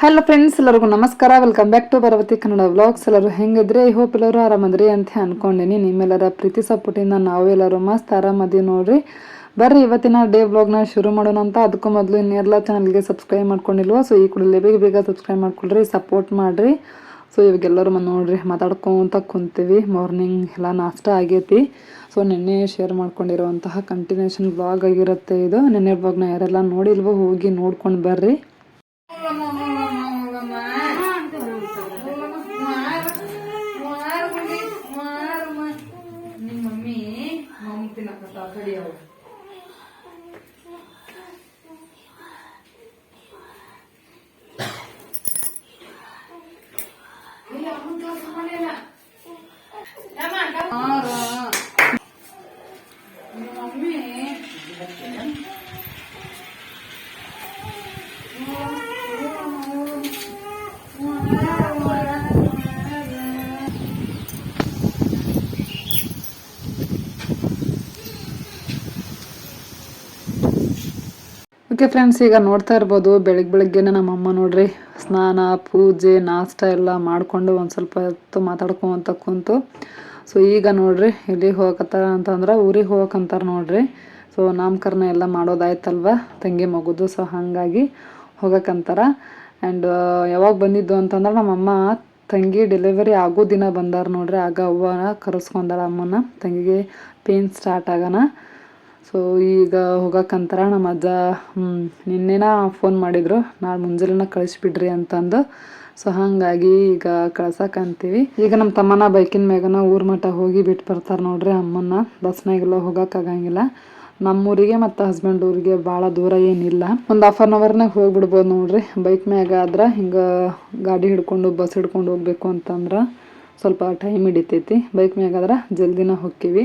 Hello friends ಎಲ್ಲರಿಗೂ ನಮಸ್ಕಾರ. Welcome back to Bharavathi Kannada vlogs ಎಲ್ಲರೂ ಹೆಂಗಿದ್ರೆ? ಐ ಹೋಪ್ ಎಲ್ಲರೂ ಆರಾಮದ್ರಿ ಅಂತ ಅಂದ್ಕೊಂಡಿನಿ ನಿಮ್ಮೆಲ್ಲರ ಪ್ರೀತಿ ಸಪೋರ್ಟಿಂದ ನಾವೆಲ್ಲರೂ ಮಸ್ತ್ ಆರಾಮದೀವಿ ನೋಡ್ರಿ. ಬರ್ರಿ, ಇವತ್ತಿನ ಡೇ ವ್ಲಾಗ್ನ ಶುರು ಮಾಡೋಣ ಅಂತ. ಅದಕ್ಕೂ ಮೊದಲು ಇನ್ನೆಲ್ಲ ಚಾನಲ್ಗೆ ಸಬ್ಸ್ಕ್ರೈಬ್ ಮಾಡ್ಕೊಂಡಿಲ್ವ? ಸೊ ಈ ಕೂಡಲೇ ಬೇಗ ಬೇಗ ಸಬ್ಸ್ಕ್ರೈಬ್ ಮಾಡ್ಕೊಳ್ರಿ ಸಪೋರ್ಟ್ ಮಾಡಿರಿ. ಸೊ ಇವಾಗೆಲ್ಲರೂ ನೋಡ್ರಿ, ಮಾತಾಡ್ಕೊತ ಕುಂತೀವಿ. ಮಾರ್ನಿಂಗ್ ಎಲ್ಲ ನಾಷ್ಟ ಆಗೈತಿ. ಸೊ ನಿನ್ನೆ ಶೇರ್ ಮಾಡ್ಕೊಂಡಿರುವಂತಹ ಕಂಟಿನ್ಯೂಷನ್ ಬ್ಲಾಗ್ ಆಗಿರುತ್ತೆ ಇದು. ನಿನ್ನೆ ಬ್ಲಾಗ್ನ ಯಾರೆಲ್ಲ ನೋಡಿಲ್ವೋ ಹೋಗಿ ನೋಡ್ಕೊಂಡು ಬರ್ರಿ. ಮಮ್ಮಿ ತಿನ್ನಕತ್ತ ಓಕೆ ಫ್ರೆಂಡ್ಸ್ ಈಗ ನೋಡ್ತಾ ಇರ್ಬೋದು ಬೆಳಗ್ಗೆ ಬೆಳಗ್ಗೆನೆ ನಮ್ಮ ಅಮ್ಮ ನೋಡ್ರಿ, ಸ್ನಾನ, ಪೂಜೆ, ನಾಷ್ಟ ಎಲ್ಲ ಮಾಡಿಕೊಂಡು ಒಂದು ಸ್ವಲ್ಪ ಹೊತ್ತು ಮಾತಾಡ್ಕೊಂತ ಕುಂತು. ಸೊ ಈಗ ನೋಡ್ರಿ, ಎಲ್ಲಿಗೆ ಹೋಗಕತ್ತಾರ ಅಂತಂದ್ರೆ ಊರಿಗೆ ಹೋಗಕ್ಕಂತಾರ ನೋಡ್ರಿ. ಸೊ ನಾಮಕರಣ ಎಲ್ಲ ಮಾಡೋದಾಯ್ತಲ್ವ? ತಂಗಿ ಮಗುದು ಸೊ ಹಾಗಾಗಿ ಹೋಗಕ್ಕಂತಾರ ಆ್ಯಂಡ್ ಯಾವಾಗ ಬಂದಿದ್ದು ಅಂತಂದ್ರೆ ನಮ್ಮಮ್ಮ ತಂಗಿ ಡೆಲಿವರಿ ಆಗೋ ದಿನ ಬಂದಾರ ನೋಡ್ರಿ. ಆಗ ಅವ್ವನ ಕರೆಸ್ಕೊಂಡಾಳ ಅಮ್ಮನ ತಂಗಿಗೆ ಪೇನ್ ಸ್ಟಾರ್ಟ್ ಆಗೋಣ ಸೊ ಈಗ ಹೋಗಕ್ಕಂತಾರ ನಮ್ಮ ಅಜ್ಜ ನಿನ್ನೆನ ಫೋನ್ ಮಾಡಿದ್ರು. ನಾಳೆ ಮುಂಜಾನೆನ ಕಳಿಸ್ಬಿಡ್ರಿ ಅಂತಂದು. ಸೊ ಹಾಗಾಗಿ ಈಗ ಕಳ್ಸಕ್ಕಂತೀವಿ ಈಗ ನಮ್ಮ ತಮ್ಮನ ಬೈಕಿನ ಮ್ಯಾಗನ ಊರ ಮಠ ಹೋಗಿ ಬಿಟ್ಟು ಬರ್ತಾರೆ ನೋಡ್ರಿ ಅಮ್ಮನ್ನ. ಬಸ್ನಾಗೆಲ್ಲ ಹೋಗಕ್ಕಾಗಂಗಿಲ್ಲ ನಮ್ಮೂರಿಗೆ ಮತ್ತು ಹಸ್ಬೆಂಡ್ ಊರಿಗೆ ಭಾಳ ದೂರ ಏನಿಲ್ಲ. ಒಂದು ಹಾಫ್ ಆನ್ ಅವರ್ನಾಗ ಹೋಗಿಬಿಡ್ಬೋದು ನೋಡ್ರಿ. ಬೈಕ್ ಮ್ಯಾಗ ಆದ್ರೆ ಹಿಂಗೆ ಗಾಡಿ ಹಿಡ್ಕೊಂಡು, ಬಸ್ ಹಿಡ್ಕೊಂಡು ಹೋಗ್ಬೇಕು ಅಂತಂದ್ರೆ ಸ್ವಲ್ಪ ಟೈಮ್ ಹಿಡಿತೈತಿ. ಬೈಕ್ ಮ್ಯಾಗಾದ್ರೆ ಜಲ್ದಿನ ಹೋಗ್ತೀವಿ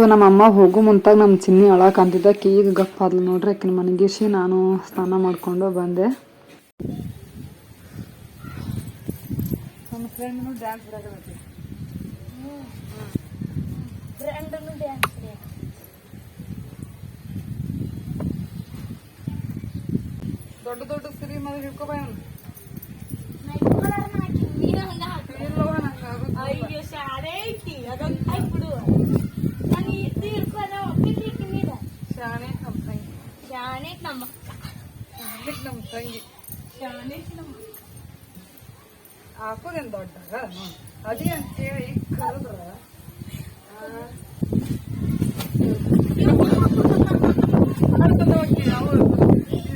ಸೊ ನಮ್ಮ ಅಮ್ಮ ಹೋಗೋ ಮುಂತಾಗ ನಮ್ಮ ಚಿನ್ನಿ ಅಳಕಂತಿದ್ದ ಅಂತಿದ್ದಕ್ಕೆ ಈಗ ಗಪ್ಪ ಆದ್ಲು ನೋಡ್ರಿ ಆಕಿನ ಮನಗಿಸಿ ನಾನು ಸ್ನಾನ ಮಾಡ್ಕೊಂಡು ಬಂದೆ. ದೊಡ್ಡ ದೊಡ್ಡ ಸಿರಿ ಮದ ಹಿಡ್ಕೊಬ ಅಯ್ಯೋ ಶಾಲೆ ಐತಿ. ಅದೊಂದು ಹಾಕ್ಬಿಡು. ನಾನು ಇದು ಇಟ್ಕೊಂಡು ಒಪ್ಪಿರ್ಲಿಕ್ಕೆ ನೀಡ ಶಾಣೆ ನಮ್ಮ ತಂಗಿ ಶಾನೆ ನಮ್ಮ ಶಾಣೆ ನಮ್ಮ ತಂಗಿ ಶಾನೆ ನಮ್ಮ ಹಾಕೋದೇನು ದೊಡ್ಡ ಅದೇ ಅಂತೇಳಿ ಕರೆದ್ರ ಮಾಡ್ಕೊಂಡು ಹೋಗಿ ನಾವು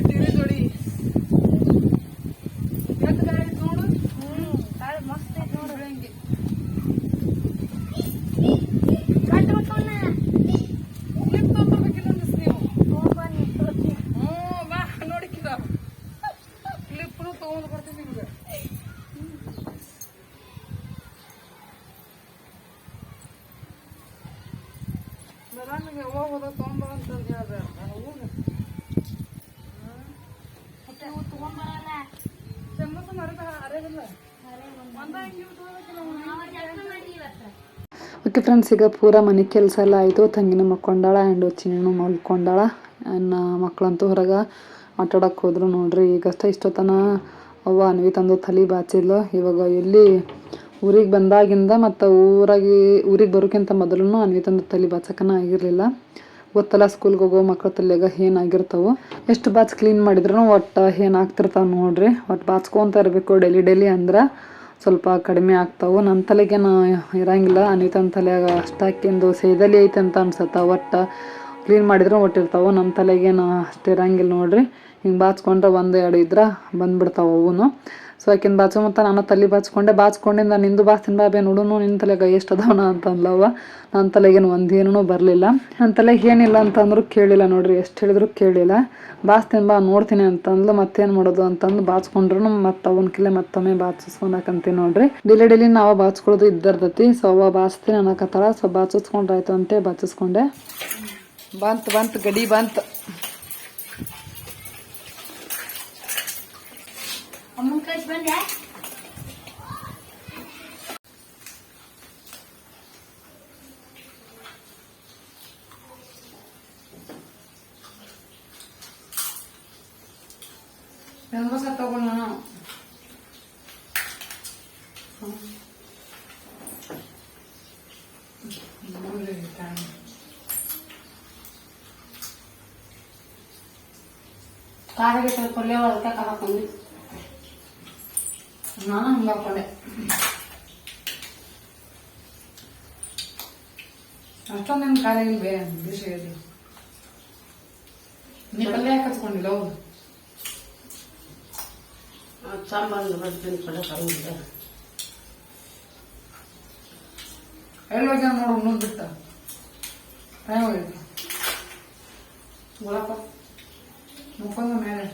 ಟಿವಿ ಜೋಡಿ ಎದ್ದು ಗಾಡಿ ನೋಡು ಹ್ಞೂ ಕಾಳು ಮಸ್ತ್ ಐತಿ ನೋಡು ಹಂಗೆ ಕಟ್ ಮಕ್ಕಳನ್ನ ಕ್ಲಿಪ್ ತೊಗೊಬೇಕಿಲ್ಲ ಅಂದಿಸ್ ನೀವು ಹೋಗ್ಬನ್ನಿ ತೋರ್ಸಿ ಹ್ಞೂ ಬಾ ನೋಡಿಕಿಲ್ಲ ಕ್ಲಿಪ್ನು ತೊಗೊಂಡು ಬರ್ತೀನಿ ನಿಮ್ಗೆ ಬರಾನಿಗೆ ಓಕೆ ಫ್ರೆಂಡ್ಸ್ ಈಗ ಪೂರ ಮನೆ ಕೆಲಸ ಎಲ್ಲ ಆಯಿತು. ತಂಗಿನ ಮಕ್ಕೊಂಡಾಳ ಆ್ಯಂಡ್ ಚಿನ್ನೂ ಮಲ್ಕೊಂಡಾಳ ಇನ್ನು ಮಕ್ಕಳಂತೂ ಹೊರಗೆ ಆಟಾಡಕ್ಕೆ ಹೋದ್ರು ನೋಡ್ರಿ. ಈಗಷ್ಟ ಇಷ್ಟೊತ್ತನ ಅವ್ವ ಅನ್ವಿ ತಂದು ತಲೆ ಬಾಚಿದ್ಲು. ಇವಾಗ ಎಲ್ಲಿ ಊರಿಗೆ ಬಂದಾಗಿಂದ ಮತ್ತು ಊರಾಗಿ, ಊರಿಗೆ ಬರೋಕ್ಕಿಂತ ಮೊದಲು ಅನ್ವಿತಂದು ತಲೆ ಬಾಚಕನ ಆಗಿರಲಿಲ್ಲ. ಗೊತ್ತಲ್ಲ ಸ್ಕೂಲ್ಗೆ ಹೋಗೋ ಮಕ್ಳ ತಲೆಯಾಗ ಏನಾಗಿರ್ತಾವೆ ಎಷ್ಟು ಬಾಚ್ ಕ್ಲೀನ್ ಮಾಡಿದ್ರು ಒಟ್ಟು ಏನಾಗ್ತಿರ್ತಾವೆ ನೋಡ್ರಿ. ಒಟ್ಟು ಬಾಚ್ಕೊಂತ ಇರಬೇಕು ಡೈಲಿ ಡೈಲಿ ಅಂದ್ರೆ ಸ್ವಲ್ಪ ಕಡಿಮೆ ಆಗ್ತಾವೆ. ನನ್ನ ತಲೆಗೇನು ಇರಂಗಿಲ್ಲ. ಅನಿತನ ತಲೆಯಾಗ ಅಷ್ಟಾಕಿಂದು ಸೇದಲಿ ಐತೆ ಅಂತ ಅನ್ಸತ್ತ. ಒಟ್ಟು ಕ್ಲೀನ್ ಮಾಡಿದ್ರೆ ಒಟ್ಟಿರ್ತಾವೆ. ನಮ್ಮ ತಲೆಗೇನು ಅಷ್ಟು ಇರಂಗಿಲ್ಲ ನೋಡ್ರಿ. ಹಿಂಗೆ ಬಾಚ್ಕೊಂಡ್ರೆ ಒಂದು ಎರಡು ಇದ್ರೆ ಬಂದ್ಬಿಡ್ತಾವೆ ಅವನು. ಸೊ ಆಕಿನ ಬಾಚ್ಕೊಂಬತ್ತ ನಾನು ತಲೆ ಬಾಚ್ಕೊಂಡೆ ಬಾಚ್ಕೊಂಡಿಂದ ನಿಂದು ಬಾಚ್ತೀನಿ ಬಾಬೆ ನೋಡುನು ನಿನ್ನ ತಲೆಗೆ ಎಷ್ಟು ಅದಾವನ ಅಂತಂದ್ಲವ ನನ್ನ ತಲೆಗೇನು ಒಂದೇನೂ ಬರಲಿಲ್ಲ. ನನ್ನ ತಲೆಗೆ ಏನಿಲ್ಲ ಅಂತಂದ್ರು ಕೇಳಿಲ್ಲ ನೋಡ್ರಿ, ಎಷ್ಟು ಹೇಳಿದ್ರು ಕೇಳಿಲ್ಲ. ಬಾಚ್ತೀನಿ ಬಾ, ನೋಡ್ತೀನಿ ಅಂತಂದ್ಲು ಮತ್ತೇನು ಮಾಡೋದು ಅಂತಂದು ಬಾಚ್ಕೊಂಡ್ರು ಮತ್ತೆ ಅವನ ಕಿಲೆ ಮತ್ತೊಮ್ಮೆ ಬಾಚಿಸ್ಕೊಂಡಾಕಂತೀನಿ ನೋಡ್ರಿ. ಡಿಲಿ ಡಿಲಿ ನಾವು ಬಾಚ್ಕೊಳ್ಳೋದು ಇದ್ದರ್ತೈತಿ ಸೊ ಅವ ಬಾಚ್ತೀನಿ ಅನ್ನಕತ್ತಾಳ. ಸೊ ಬಾಚಿಸ್ಕೊಂಡ್ರಾಯ್ತು ಅಂತೇ, ಬಾಚಿಸ್ಕೊಂಡೆ. ಬಂತು ಬಂತು, ಗಡಿ ಬಂತು. ಅಮ್ಮನ ಕಳ್ಸಿ ಬಂದೆ ತಗೊಂಡು ನಾನು ಕಾರಿಗೆ ಸ್ವಲ್ಪ ಒಳ್ಳೆ ಕರ್ಕೊಂಡು ನಾನು ಹಂಗೆ ಹಾಕೊಂಡೆ ಅಷ್ಟೊಂದೇನು ಖಾಲಿ ಇಲ್ವೇ ಬಿಸಿಯಲ್ಲಿ ನೀವು ಪಲ್ಯ ಯಾಕೆ ಹಚ್ಕೊಂಡಿಲ್ಲ ಹೌದು ಸಾಂಬಾರು ಬರ್ತೀನಿ ಕಡೆ ತಗೊಂಡಿದ್ದೆ. ಎಲ್ಲಿ ಹೋಗ್ಯಾನ ನೋಡು ಉಣ್ಣೋದು ಬಿಟ್ಟ. ಟೈಮ್ ಹೋಗೈತಿ ಗುಳಪ್ಪ ಮುಕ್ಕೊಂದ ಮೇಲೆ.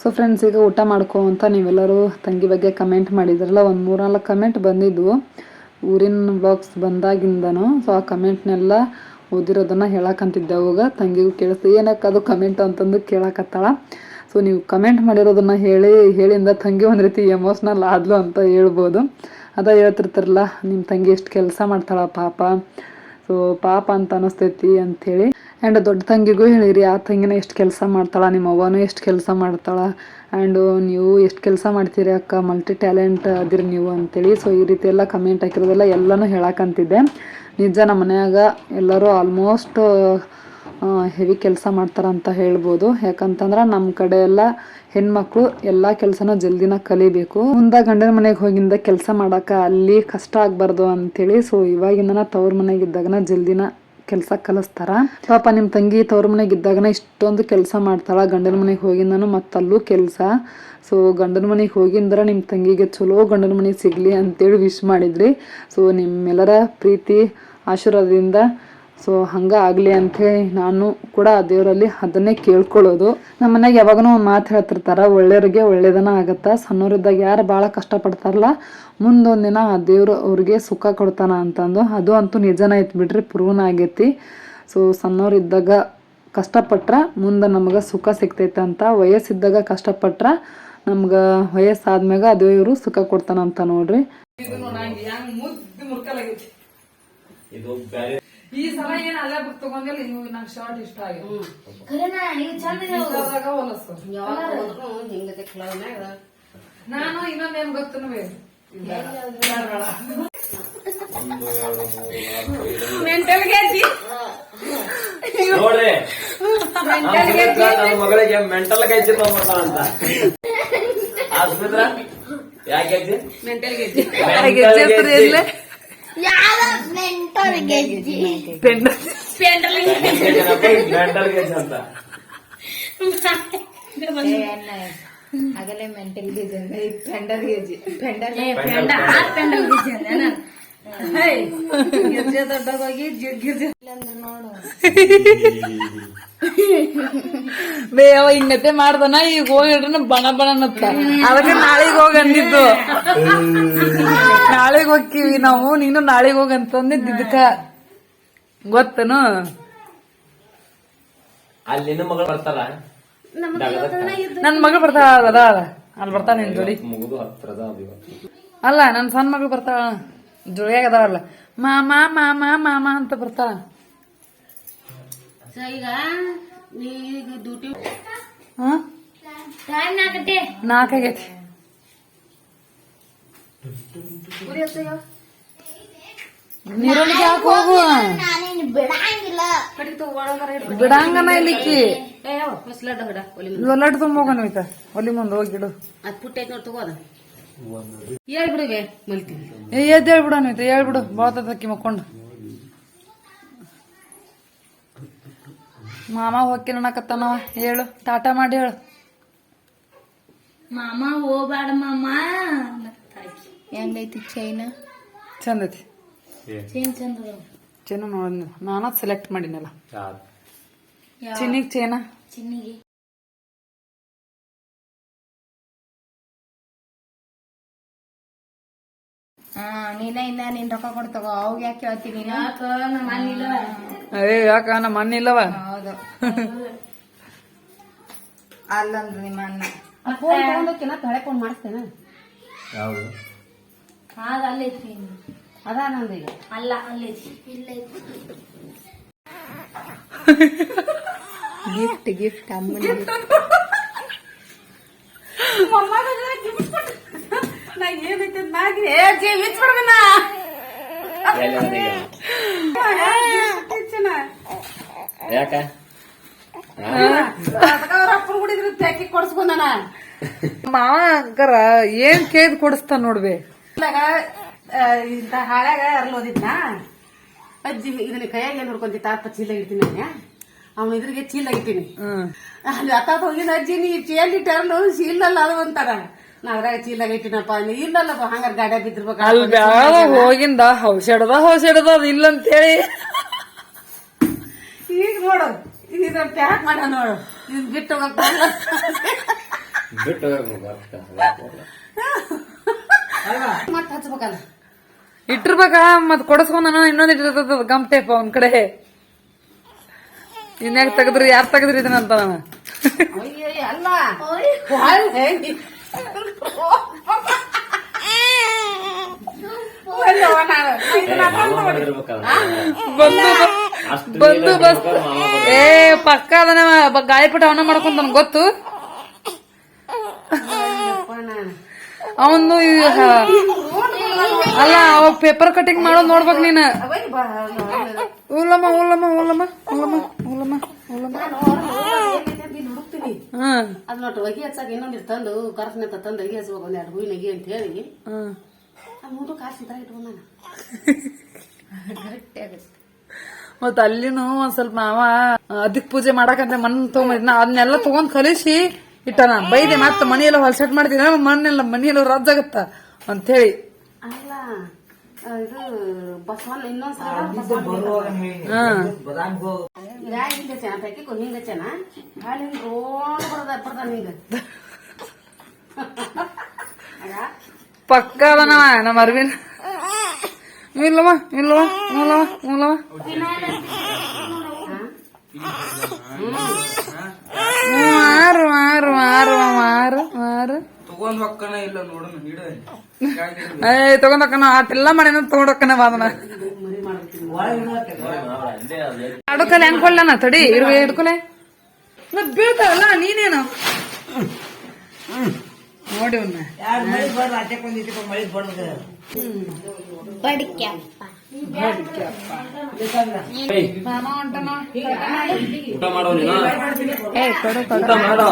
ಸೊ ಫ್ರೆಂಡ್ಸ್ ಈಗ ಊಟ ಮಾಡ್ಕೋ ಅಂತ ನೀವೆಲ್ಲರೂ ತಂಗಿ ಬಗ್ಗೆ ಕಮೆಂಟ್ ಮಾಡಿದ್ರಲ್ಲ ಒಂದು ಮೂರ್ನಾಲ್ಕು ಕಮೆಂಟ್ ಬಂದಿದ್ವು. ಊರಿನ ಬ್ಲಾಗ್ಸ್ ಬಂದಾಗಿಂದನು ಸೊ ಆ ಕಮೆಂಟ್ನೆಲ್ಲ ಓದಿರೋದನ್ನ ಹೇಳಕ್ಕಂತಿದ್ದೆ ಅವಾಗ. ತಂಗಿಗೂ ಕೇಳಿಸ್ತು ಏನಕ್ಕೆ ಅದು ಕಮೆಂಟ್ ಅಂತಂದು ಕೇಳಕತ್ತಾಳ. ಸೊ ನೀವು ಕಮೆಂಟ್ ಮಾಡಿರೋದನ್ನ ಹೇಳಿ, ಹೇಳಿಂದ ತಂಗಿ ಒಂದು ರೀತಿ ಎಮೋಷ್ನಲ್ ಆದ್ಲು ಅಂತ ಹೇಳ್ಬೋದು. ಅದ ಹೇಳ್ತಿರ್ತಾರಲ್ಲ ನಿಮ್ಮ ತಂಗಿ ಎಷ್ಟು ಕೆಲಸ ಮಾಡ್ತಾಳ ಪಾಪ. ಸೊ ಪಾಪ ಅಂತ ಅನಿಸ್ತೈತಿ ಅಂಥೇಳಿ ಆ್ಯಂಡ್ ದೊಡ್ಡ ತಂಗಿಗೂ ಹೇಳಿರಿ, ಆ ತಂಗಿನ ಎಷ್ಟು ಕೆಲಸ ಮಾಡ್ತಾಳ ನಿಮ್ಮ ಅವ್ವನೂ ಎಷ್ಟು ಕೆಲಸ ಮಾಡ್ತಾಳ. ಆ್ಯಂಡ್ ನೀವು ಎಷ್ಟು ಕೆಲಸ ಮಾಡ್ತೀರಿ ಅಕ್ಕ ಮಲ್ಟಿ ಟ್ಯಾಲೆಂಟ್ ಅದಿರಿ ನೀವು ಅಂತೇಳಿ. ಸೊ ಈ ರೀತಿ ಎಲ್ಲ ಕಮೆಂಟ್ ಹಾಕಿರೋದೆಲ್ಲ ಎಲ್ಲನೂ ಹೇಳಕ್ಕಂತಿದ್ದೆ ನಿಜ ನಮ್ಮ ಮನೆಯಾಗ ಎಲ್ಲರೂ ಆಲ್ಮೋಸ್ಟ್ ಹೆವಿ ಕೆಲಸ ಮಾಡ್ತಾರೆ ಅಂತ ಹೇಳ್ಬೋದು. ಯಾಕಂತಂದ್ರೆ ನಮ್ಮ ಕಡೆ ಎಲ್ಲ ಹೆಣ್ಮಕ್ಳು ಎಲ್ಲ ಕೆಲಸನ ಜಲ್ದಿನ ಕಲಿಬೇಕು. ಮುಂದೆ ಗಂಡನ ಮನೆಗೆ ಹೋಗಿಂದ ಕೆಲಸ ಮಾಡೋಕೆ ಅಲ್ಲಿ ಕಷ್ಟ ಆಗ್ಬಾರ್ದು ಅಂತೇಳಿ ಸೊ ಇವಾಗಿಂದನ ತವ್ರ ಇದ್ದಾಗನ ಜಲ್ದಿನ ಕೆಲಸ ಕಲಿಸ್ತಾರ. ಪಾಪ ನಿಮ್ಮ ತಂಗಿ ತವ್ರ ಮನೆಗೆ ಇದ್ದಾಗನ ಇಷ್ಟೊಂದು ಕೆಲಸ ಮಾಡ್ತಾಳ. ಗಂಡನ ಮನೆಗೆ ಹೋಗಿಂದನು ಮತ್ತಲ್ಲೂ ಕೆಲಸ. ಸೊ ಗಂಡನ ಮನೆಗೆ ಹೋಗಿಂದ್ರ ನಿಮ್ಮ ತಂಗಿಗೆ ಚಲೋ ಗಂಡನ ಮನೆಗೆ ಸಿಗಲಿ ಅಂತೇಳಿ ವಿಶ್ ಮಾಡಿದ್ರಿ. ಸೊ ನಿಮ್ಮೆಲ್ಲರ ಪ್ರೀತಿ, ಆಶೀರ್ವಾದದಿಂದ ಸೊ ಹಂಗೆ ಆಗಲಿ ಹೇಳಿ ನಾನು ಕೂಡ ಆ ದೇವರಲ್ಲಿ ಅದನ್ನೇ ಕೇಳ್ಕೊಳ್ಳೋದು. ನಮ್ಮ ಮನೆಗೆ ಯಾವಾಗನೂ ಒಂದು ಮಾತು ಹೇಳ್ತಿರ್ತಾರೆ ಒಳ್ಳೆಯವ್ರಿಗೆ ಒಳ್ಳೇದನ ಆಗತ್ತ? ಸಣ್ಣವರಿದ್ದಾಗ ಯಾರು ಭಾಳ ಕಷ್ಟಪಡ್ತಾರಲ್ಲ? ಮುಂದೊಂದಿನ ಆ ದೇವರು ಅವ್ರಿಗೆ ಸುಖ ಕೊಡ್ತಾನ ಅಂತಂದು ಅದು ಅಂತೂ ನಿಜನ ಐತೆ ಬಿಡ್ರಿ ಪ್ರೂವ್ನ ಆಗೈತಿ. ಸೊ ಸಣ್ಣವರಿದ್ದಾಗ ಕಷ್ಟಪಟ್ರ ಮುಂದೆ ನಮ್ಗೆ ಸುಖ ಸಿಗ್ತೈತೆ ಅಂತ ವಯಸ್ಸಿದ್ದಾಗ ಕಷ್ಟಪಟ್ರ ನಮ್ಗೆ ವಯಸ್ಸಾದ್ಮ್ಯಾಗ ಆ ದೇವರು ಸುಖ ಕೊಡ್ತಾನಂತ ನೋಡ್ರಿ. ಇದು ಈ ಸಲ ಏನ್ ಅಲ್ಲೇ ಬುಕ್ ತಗೊಂಡಿಲ್ಲ ನೀವು ನಂಗೆ ಶರ್ಟ್ ಇಷ್ಟ ಆಗಿದೆ ಖರೇನಾ ನೀವು ಚಂದ ಇಷ್ಟಾದಾಗ ಹೊಲಸು. ಯಾವಾಗ ಹೋದ್ರು ಹಿಂಗದೆ ಕ್ಲೌನ್ಯಾಗ ನಾನು ಇನ್ನೊಂದೇನ್ ಗೊತ್ತು ನೋಡ್ರಿ. ನನ್ನ ಮಗಳಿಗೆ ಮೆಂಟಲ್ ಗೈಜಿ ತಗೊಂಡ ಅಂತ. ಯಾಕೆ ಮೆಂಟಲ್ ಯಾವ ಮೆಂಟಲ್ ಗೆಜ್ಜಿ ಮೆಂಟಲ್ ಗೈಜ್ ಅಂತ ಆಗಲೇ ಮೆಂಟಲ್ ಗೇಜ್ ಅಂದ್ರೆ ಪೆಂಡಲ್ ಗೇಜ್ ಪೆಂಡಲ್ ಪೆಂಡ ಆ ಪೆಂಡಲ್ ಗೆಜ್ಜಿ ಅಂದೆ ಗಿರ್ಜೆ ದೊಡ್ಡಗೋಗಿ ಗಿರ್ಜೆ ನೋಡು ಬೇ ಅವ ಹಿಂಗತೆ ಮಾಡ್ದನ ಈಗ ಹೋಗಿಡ್ರ ಬಣ ಬಣ ಅದಕ್ಕೆ ನಾಳೆಗೆ ಹೋಗಿ ಅಂದಿದ್ದು. ನಾಳೆಗೆ ಹೋಗ್ತೀವಿ ನಾವು ನೀನು ನಾಳೆಗೆ ಹೋಗಿ ಅಂತಂದಿದ್ದು ಇದಕ್ಕ. ಗೊತ್ತನು? ಅಲ್ಲಿನ ಮಗಳು ಬರ್ತಾರ ನನ್ ಮಗಳು ಬರ್ತಾಳ ಅದ ಅಲ್ಲಿ ಬರ್ತಾನೆ ನಿನ್ ಜೋಡಿ. ಮುಗಿದು ಹತ್ರದ ಅದು ಇವತ್ತು? ಅಲ್ಲ ನನ್ ಸಣ್ಣ ಮಗಳು ಬರ್ತಾಳ. ಜೋಡಿಯಾಗ ಅದಾವಲ್ಲ ಮಾಮ ಮಾಮ ಮಾಮ ಅಂತ ಬರ್ತಾಳ. ಸೊ ಈಗ ಡ್ಯೂಟಿ ಹಾ? ಟೈಮ್ ನಾಲ್ಕಾಗೈತಿ ನೀರೊಳಗೆ ಯಾಕೆ ಹೋಗು ನಾನೇನು ಬಿಡಂಗಿಲ್ಲ. ಬಿಡಂಗನ ಇಲ್ಲಿಕ್ಕಿ? ಒಲಿ ಮುಂದೆ. ಅದ್ ನೋಡಿ ಹೇಳ್ಬಿಡುವೆ ಮಲ್ತೀನಿ ಎದ್ದು ಹೇಳ್ಬಿಡೋಣ ಹೇಳ್ಬಿಡು ಬಾಳ್ತದಕ್ಕಿ ಮಕ್ಕೊಂಡು. ಮಾಮ ಹೋಗಿ ಅನ್ನಕತ್ತಾನವ ಹೇಳು ಟಾಟಾ ಮಾಡಿ ಹೇಳು. ಮಾಮ ಹೋಗ್ಬೇಡ ಮಾಮ. ಹೆಂಗೈತಿ ಚೈನ್? ಚಂದ ಐತಿ ಚೈನ್ ಚಂದ ಚೈನ ನೋಡ ನಾನು ಸೆಲೆಕ್ಟ್ ಮಾಡಿನಲ್ಲ. ಚಿನ್ನಿಗೆ ಚೈನ ಚೇನ? ಚಿನ್ನಿಗೆ. ಹಾ ನೀನ ಇಂದ ನೀನ್ ರೊಕ್ಕ ಕೊಡ್ ತಗೋ. ಅವಾಗ ಯಾಕೆ ಕೇಳ್ತೀನಿ ಯಾಕ? ನಮ್ಮ ಅಣ್ಣ ಇಲ್ಲವ. ಹೌದು. ಅಲ್ಲಂದ್ರ ನಿಮ್ಮ ಅಣ್ಣ. ಫೋನ್ ತಗೊಂಡೋಕಿನ ತಳೆಕೊಂಡು ಮಾಡಿಸ್ತೇನೆ? ಯಾವ್ದು? ಆಗ ಅಲ್ಲೈತಿ ಅದ ನಂದು ಈಗ. ಅಲ್ಲ ಅಲ್ಲೈತಿ ಇಲ್ಲೈತಿ ಗಿಫ್ಟ್ ಗಿಫ್ಟ್ ಅಮ್ಮನ ನಾ ಏನೈತೆ ನಾಗಿ ಏ ಜೀ ಬಿಚ್ಬಿಡ್ಬೇನ ಎಲ್ಲಿ ಅಂದೆ ಈಗ? ಯಾಕ? ಅವ್ರ ಅಪ್ಪನ ಗುಡಿದ್ರು ತೆಕ್ಕಿ ಕೊಡ್ಸ್ಕೊಂಡನ ಮಾವ ಅಂಕರ ಏನ್ ಕೇದ್ ಕೊಡಿಸ್ತಾನ ನೋಡ್ಬೆ? ಇಲ್ಲಾಗ ಇಂತ ಹಾಳ್ಯಾಗ ಅರ್ಲೋದಿದ್ನ ಅಜ್ಜಿ ಇದನ್ನ ಕೈಯಾಗ ಏನ್ ಹುಡ್ಕೊಂತಿತ್ತ ಅಪ್ಪ ಚೀಲ ಇಡ್ತೀನಿ ನಾನು ಅವನ ಇದ್ರಿಗೆ ಚೀಲ ಇಟ್ಟಿನಿ. ಹ್ಮ್. ಅಲ್ಲಿ ಅತ್ತಾತ ಹೋಗಿದ ಅಜ್ಜಿ ನೀ ಚೇಲ್ ಇಟ್ಟರಲ್ಲ ಚೀಲಲ್ಲ ಅದು ಅಂತಾರ. ನಾ ಅದ್ರಾಗ ಚೀಲಾಗ ಇಟ್ಟಿನಪ್ಪ ನೀ ಇಲ್ಲಲ್ಲಪ್ಪ ಹಂಗಾರ ಗಾಡ್ಯಾಗ ಬಿದ್ದಿರ್ಬೇಕು. ಅಲ್ಲಿ ಬ್ಯಾಡ ಹೋಗಿಂದ ಹೌಸೆಡದ ಹೌಸೆಡದ ಅದ ಇಲ್ಲ ಅಂತೇಳಿ ಈಗ ನೋಡು ಇದ್ರ ಪ್ಯಾಕ್ ಮಾಡ ನೋಡು. ಇದ್ ಬಿಟ್ಟು ಹೋಗಕ್. ಬಿಟ್ಟು. ಮತ್ತ್ ಹಚ್ಬೇಕಲ್ಲ. ಇಟ್ಟಿರ್ಬೇಕ? ಮತ್ ಕೊಡಸ್ಕೊಂಡ ಇನ್ನೊಂದ್ ಇಟ್ಟಿರ್ತದ ಗಮ್ ಟೇಪ್ ಅವನ್ ಕಡೆ. ಇನ್ಯಾಗ ತೆಗದ್ರಿ ಯಾರ್ ತೆಗದ್ರಿ ಇದನ್ನಂತ ನಾನು. ಅಯ್ಯಯ್ಯ, ಅಲ್ಲ. ಬಂದು ಬಸ್ ಏ ಪಕ್ಕ ಅದನ ಗಾಳಿಪಟ ಅವನ ಮಾಡ್ಕೊಂತಾನ ಗೊತ್ತು ಅವನು ಅಲ್ಲ ಅವ ಪೇಪರ್ ಕಟಿಂಗ್ ಮಾಡೋದ್ ನೋಡ್ಬೇಕು ನೀನ ಊಲಮ್ಮ ಊಲಮ್ಮ ಉಲ್ಲಮ್ಮ ಉಲ್ಲಮ್ಮ ಉಲ್ಲಮ್ಮ ಉಲ್ಲಮ್ಮ ಹ್ಮ್ ಅದ್ ನೋಡ್ರಿ ಹೊಗೆ ಹಚ್ಚಾಕ ಇನ್ನೊಂದು ತಂದು ಕರ್ಸನೆ ತಂದು ಅಗಿ ಹಚ್ಬೇಕು ಒಂದ್ ಎರಡು ಹೂವಿನ ಅಗಿ ಅಂತ ಹೇಳಿ. ಹ್ಮ್ ಆ ಮೂಟು ಕಾಸು ತರ ಇಟ್ಕೊಂಡ ಮತ್ ಅಲ್ಲಿನೂ ಒಂದ್ ಸ್ವಲ್ಪ ಮಾವ ಅದಕ್ ಪೂಜೆ ಮಾಡಕಂತ ಮಣ್ ತಗೊಂಬಂದಿದ್ನ ಅದನ್ನೆಲ್ಲ ತಗೊಂಡ್ ಕಲಿಸಿ ಇಟ್ಟನ. ಬೈದೆ ಮತ್ತ ಮನೆಯೆಲ್ಲ ಹೊಲ್ಸೆಟ್ ಮಾಡ್ತೀನಿ ಮಣ್ಣೆಲ್ಲ ಮನೆಯೆಲ್ಲ ರಜ್ಜಾಗತ್ತ ಅಂತ ಹೇಳಿ. ಅಲ್ಲ ಇದು ಬಸವಣ್ಣ ಇನ್ನೊಂದ್ಸಲ ಹ್ಮ್ ಈಗ ಹಿಂಗ. ಚೆನ್ನ ಪೆಟ್ಟಿಗೆ ಹಿಂಗ ಚೆನ್ನ ಹಾಲು ಹಿಂಗ ರೋಣ ಬರದ ಬರ್ತಾನ ಹಿಂಗ ಆಗ ಪಕ್ಕ ಅದನವ ನಮ್ಮ ಅರ್ವಿನ್ ಇಲ್ಲವ ಇಲ್ಲವ ಇಲ್ಲವ ಇಲ್ಲವ ಮಾರು ಮಾರು ಮಾರು ಮಾರು ಮಾರು. ತಗೊಂಡ್ ಹೊಕ್ಕನ ಇಲ್ಲ ನೋಡೋಣ ಹಿಡ ಏ ತಗೊಂಡಕ್ಕನ ಆಟೆಲ್ಲ ಮಾಡೇನ ತಗೊಂಡಕ್ಕನ ಬಾದನ ಮರಿ ಮಾಡ್ಬಿಡ್ತೀನಿ ಮಾಮ ಅಲ್ಲೇ ಅಲ್ಲೇ. ಅಡಕಲ್ಲ ಹೆಂಗ್ ಕೊಡ್ಲನ ತಡಿ ಇರುವ ಹಿಡ್ಕೊಲೆ ಮತ್ ಬೀಳ್ತಾವಲ್ಲ ನೀನೇನು? ನೋಡಿ ಅವ್ನ ಬಡಿಕ್ಯಪ್ಪ ಏಯ್, ಮಾಮ ಹೊಂಟನ ಊಟ ಮಾಡೋ ಊಟ ಮಾಡೋ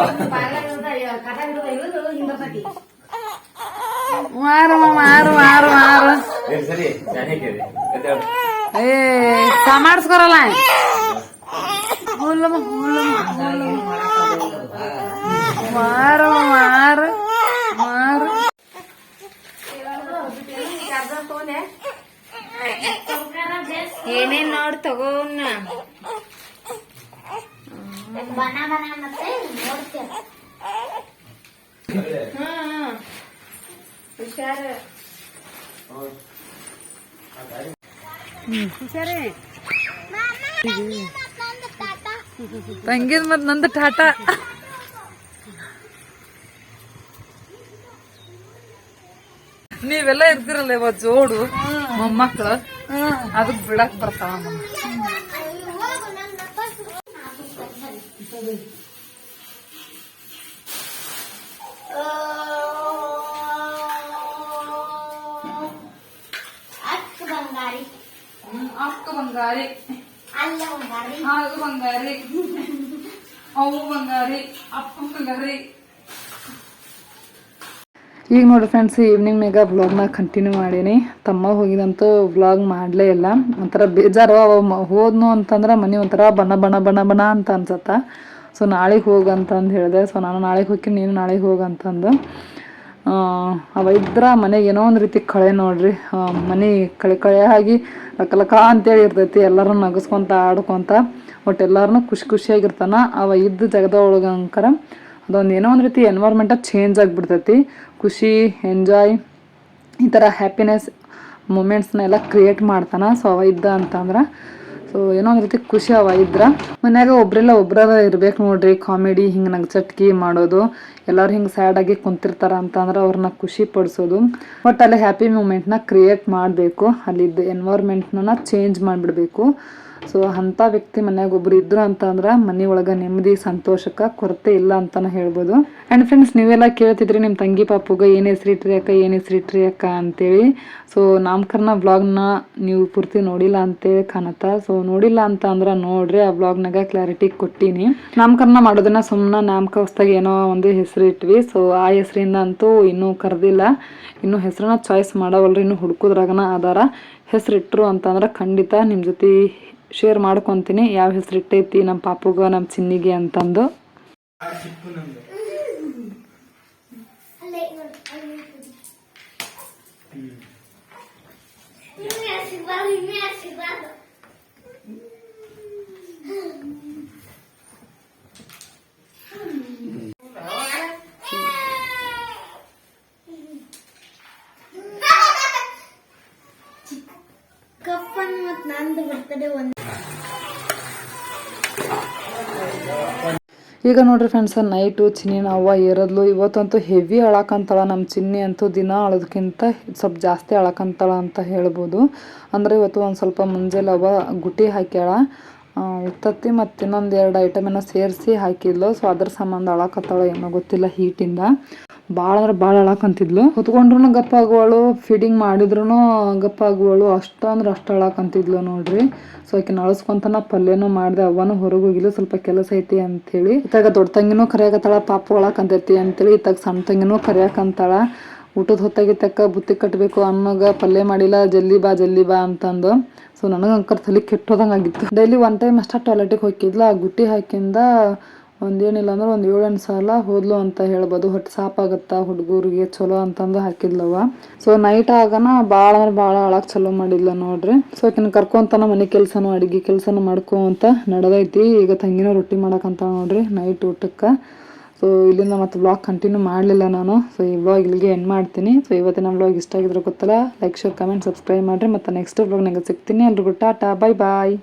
ಮಾರು ಮಾರು ಮಾರು ಮಾರು ಏ, ಮಾರು ಮಾರು. ಏನೇನ್ ನೋಡ್ ತಗೋಣ ಬನ ಬನ ಮತ್ತೆ ನೋಡ್ತೀರ ಹುಷಾರ. ತಂಗಿದ್ ಮತ್ ನಂದು ಟಾಟಾ. ನೀವೆಲ್ಲ ಇರ್ತಿರಲ್ಲ ಇವತ್ತು ಜೋಡು ಮೊಮ್ಮಕ್ಳು. ಅದಕ್ ಬಿಡಕ್ ಬರ್ತಾವ ನಮ್ಗೆ. ಅಕ್ಕ ಬಂಗಾರಿ ಅಕ್ಕ ಬಂಗಾರಿ ಹಾ ಇದು ಬಂಗಾರಿ ಅವು ಬಂಗಾರಿ ಅಪ್ಪ ಬಂಗಾರಿ ಈಗ ನೋಡಿ ಫ್ರೆಂಡ್ಸ್ ಈವ್ನಿಂಗ್ ಮೇಗ ವ್ಲಾಗ್ನ ಕಂಟಿನ್ಯೂ ಮಾಡೀನಿ. ತಮ್ಮ ಹೋಗಿದಂತೂ ವ್ಲಾಗ್ ಮಾಡಲೇ ಇಲ್ಲ. ಒಂಥರ ಬೇಜಾರು. ಅವ ಹೋದ್ನು ಅಂತಂದ್ರೆ ಮನೆ ಒಂಥರ ಬಣ್ಣ ಬಣ್ಣ ಬಣ ಬಣ ಅಂತ ಅನ್ಸತ್ತ. ಸೊ ನಾಳೆಗೆ ಹೋಗಂತಂದು ಹೇಳಿದೆ. ಸೊ ನಾನು ನಾಳೆಗೆ ಹೋಗಿ, ನೀನು ನಾಳೆಗೆ ಹೋಗಂತಂದು ಅವ ಇದ್ರ ಮನೆಗೆ ಏನೋ ಒಂದು ರೀತಿ ಕಳೆ ನೋಡ್ರಿ. ಮನೆ ಕಳೆ ಕಳೆ ಆಗಿ ಲಕ ಅಂತೇಳಿ ಇರ್ತೈತಿ. ಎಲ್ಲರೂ ನಗಸ್ಕೊಂತ, ಆಡ್ಕೊತ ಒಟ್ಟು ಎಲ್ಲರೂ ಖುಷಿ, ಖುಷಿಯಾಗಿರ್ತಾನ. ಅವ ಇದ್ದ ಜಗದ ಒಳಗಂಕರ ಅದೊಂದು ಏನೋ ಒಂದು ರೀತಿ ಎನ್ವೈರ್ಮೆಂಟ ಚೇಂಜ್ ಆಗಿಬಿಡ್ತೈತಿ. ಖುಷಿ ಎಂಜಾಯ್ ಈ ಥರ ಹ್ಯಾಪಿನೆಸ್ ಮೂಮೆಂಟ್ಸ್ನೆಲ್ಲ ಕ್ರಿಯೇಟ್ ಮಾಡ್ತಾನೆ ಸೊ ಅವ ಇದ್ದ ಅಂತಂದ್ರೆ. ಸೊ ಏನೋ ಒಂದು ರೀತಿ ಖುಷಿ ಅವ ಇದ್ರ. ಮನ್ಯಾಗ ಒಬ್ರೆಲ್ಲ ಒಬ್ರಾರ ಇರ್ಬೇಕು ನೋಡ್ರಿ ಕಾಮಿಡಿ ಹಿಂಗೆ ನಂಗೆ ನಗ್ಚಟ್ಕಿ ಮಾಡೋದು ಎಲ್ಲರೂ ಹಿಂಗೆ ಸ್ಯಾಡ್ ಆಗಿ ಕುಂತಿರ್ತಾರ ಅಂತಂದ್ರೆ ಅವ್ರನ್ನ ಖುಷಿ ಪಡಿಸೋದು. ಬಟ್ ಅಲ್ಲಿ ಹ್ಯಾಪಿ ಮೂಮೆಂಟ್ನ ಕ್ರಿಯೇಟ್ ಮಾಡಬೇಕು. ಅಲ್ಲಿದ್ದ ಎನ್ವೈರ್ಮೆಂಟ್ನ ಚೇಂಜ್ ಮಾಡಿಬಿಡಬೇಕು. ಸೊ ಅಂಥ ವ್ಯಕ್ತಿ ಮನ್ಯಾಗ ಒಬ್ರು ಇದ್ರು ಅಂತಂದ್ರೆ ಮನೆ ಒಳಗೆ ನೆಮ್ಮದಿ, ಸಂತೋಷಕ್ಕೆ ಕೊರತೆ ಇಲ್ಲ ಅಂತಾನೆ ಹೇಳ್ಬೋದು. ಆ್ಯಂಡ್ ಫ್ರೆಂಡ್ಸ್ ನೀವೆಲ್ಲ ಕೇಳ್ತಿದ್ರಿ ನಿಮ್ಮ ತಂಗಿ ಪಾಪುಗೆ ಏನು ಹೆಸರಿಟ್ರಿ ಅಕ್ಕ, ಏನು ಹೆಸರಿಟ್ರಿ ಅಕ್ಕ ಅಂತೇಳಿ. ಸೊ ನಾಮಕರಣ ವ್ಲಾಗ್ನ ನೀವು ಪೂರ್ತಿ ನೋಡಿಲ್ಲ ಅಂತೇಳಿ ಕಾಣತ್ತ. ಸೊ ನೋಡಿಲ್ಲ ಅಂತ ಅಂದ್ರೆ ನೋಡ್ರಿ, ಆ ವ್ಲಾಗ್ನಾಗ ಕ್ಲಾರಿಟಿ ಕೊಟ್ಟೀನಿ. ನಾಮಕರಣ ಮಾಡೋದನ್ನ ಸುಮ್ಮನೆ ನಾಮಕ ಏನೋ ಒಂದು ಹೆಸರು ಇಟ್ವಿ. ಸೊ ಆ ಹೆಸರಿಂದ ಅಂತೂ ಇನ್ನೂ ಕರೆದಿಲ್ಲ. ಇನ್ನೂ ಹೆಸರನ್ನ ಚಾಯ್ಸ್ ಮಾಡವಲ್ರಿ, ಇನ್ನೂ ಹುಡ್ಕೋದ್ರಾಗನ ಅದಾರ. ಹೆಸರಿಟ್ರು ಅಂತಂದ್ರೆ ಖಂಡಿತ ನಿಮ್ಮ ಜೊತೆ ಶೇರ್ ಮಾಡ್ಕೊತೀನಿ. ಯಾವ ಹೆಸರು ಇಟ್ಟೈತಿ ನಮ್ಮ ಪಾಪುಗ ನಮ್ಮ ಚಿನ್ನಿಗೆ ಅಂತಂದು. ಕಪ್ಪನ್ ನಂದು ಒಂದ್. ಈಗ ನೋಡ್ರಿ ಫ್ರೆಂಡ್ಸ್ ನೈಟು ಚಿನ್ನಿನ ಅವ್ವ ಏರದ್ಲು. ಇವತ್ತಂತೂ ಹೆವಿ ಅಳಕಂತಾಳ ನಮ್ಮ ಚಿನ್ನಿ ಅಂತೂ ದಿನ ಅಳೋದಕ್ಕಿಂತ ಸ್ವಲ್ಪ ಜಾಸ್ತಿ ಅಳಕಂತಾಳ ಅಂತ ಹೇಳ್ಬೋದು. ಅಂದ್ರೆ ಇವತ್ತು ಒಂದು ಸ್ವಲ್ಪ ಮುಂಜಾನೆ ಅವ್ವ ಗುಟಿ ಹಾಕ್ಯಾಳ. ಉತ್ತತ್ತಿ ಮತ್ತು ಇನ್ನೊಂದು ಎರಡು ಐಟಮನ್ನು ಸೇರಿಸಿ ಹಾಕಿದ್ಲು. ಸೊ ಅದ್ರ ಸಂಬಂಧ ಅಳಕತ್ತಾಳ ಏನೋ ಗೊತ್ತಿಲ್ಲ ಹೀಟಿಂದ ಭಾಳ ಅಂದ್ರೆ ಭಾಳ ಅಳಕಂತಿದ್ಲು ಕುತ್ಕೊಂಡ್ರು ಗಪ್ಪ ಆಗುವಳು ಫೀಡಿಂಗ್ ಮಾಡಿದ್ರು ಗಪ್ಪ ಆಗುವಳು. ಅಷ್ಟು ಅಳಕಂತಿದ್ಲು ನೋಡ್ರಿ. ಸೊ ಆಕಿನ ನಾ ಪಲ್ಯನೂ ಮಾಡಿದೆ, ಅವ್ವನೂ ಹೊರಗೆ ಹೋಗಿಲ್ಲ ಸ್ವಲ್ಪ ಕೆಲಸ ಐತಿ ಅಂತೇಳಿ. ಇತ್ತಾಗ ದೊಡ್ಡ ತಂಗಿನೂ ಕರಿಯಾಕತ್ತಾಳ ಪಾಪು ಅಳಕಂತೈತಿ ಅಂತೇಳಿ. ಇತ್ತಾಗ ಸಣ್ಣ ತಂಗಿನೂ ಕರಿಯಾಕಂತಾಳ ಊಟದ ಹೊತ್ತಾಗಿತ್ತಕ್ಕ ಬುತ್ತಿ ಕಟ್ಟಬೇಕು ಅನ್ನೋಗ ಪಲ್ಯ ಮಾಡಿಲ್ಲ, ಜಲ್ದಿ ಬಾ ಜಲ್ದಿ ಬಾ ಅಂತಂದು. ಸೊ ನನಗೆ ಅಂಕರ್ ತಲೆ ಕೆಟ್ಟೋದಂಗೆ ಆಗಿತ್ತು ಡೈಲಿ ಒನ್ ಟೈಮ್ ಅಷ್ಟ ಟಾಯ್ಲೆಟಿಗೆ ಹೋಗಿದ್ಲ. ಆ ಗುಟ್ಟಿ ಹಾಕಿಂದ ಒಂದೇನಿಲ್ಲ ಅಂದ್ರೆ ಒಂದು ಏಳೆಂಟು ಸಲ ಹೋದ್ಲು ಅಂತ ಹೇಳ್ಬೋದು. ಹೊಟ್ಟೆ ಸಾಪಾಗತ್ತಾ ಹುಡುಗರಿಗೆ? ಚಲೋ ಅಂತಂದು ಹಾಕಿದ್ಲವ ಸೊ ನೈಟ್ ಆಗನ ಭಾಳ ಅಂದ್ರೆ ಭಾಳ ಅಳಕ್ ಚಲೋ ಮಾಡಿದ್ಲ ನೋಡ್ರಿ. ಸೊ ಆಕಿನ ಕರ್ಕೊಂತಾನ ಮನೆ ಕೆಲಸನೂ, ಅಡಿಗೆ ಕೆಲಸನೂ ಮಾಡ್ಕೊಂತ ನಡೆದೈತಿ. ಈಗ ತಂಗಿನ ರೊಟ್ಟಿ ಮಾಡಕಂತ ನೋಡ್ರಿ ನೈಟ್ ಊಟಕ್ಕೆ. ಸೊ ಇಲ್ಲಿಂದ ಮತ್ತೆ ಬ್ಲಾಗ್ ಕಂಟಿನ್ಯೂ ಮಾಡಲಿಲ್ಲ ನಾನು. ಸೊ ಈ ಬ್ಲಾಗ್ ಇಲ್ಲಿಗೆ ಎಂಡ್ ಮಾಡ್ತೀನಿ. ಸೊ ಇವತ್ತಿನ ಬ್ಲಾಗ್ ಇಷ್ಟ ಆಗಿದ್ರೆ ಗೊತ್ತಲ್ಲ? ಲೈಕ್ ಶೇರ್ ಕಮೆಂಟ್ ಸಬ್ಸ್ಕ್ರೈಬ್ ಮಾಡಿರಿ. ಮತ್ತು ನೆಕ್ಸ್ಟ್ ಬ್ಲಾಗ್ನಾಗ ಸಿಗ್ತೀನಿ. ಎಲ್ರಿಗೂ ಟಾಟಾ ಬಾಯ್ ಬಾಯ್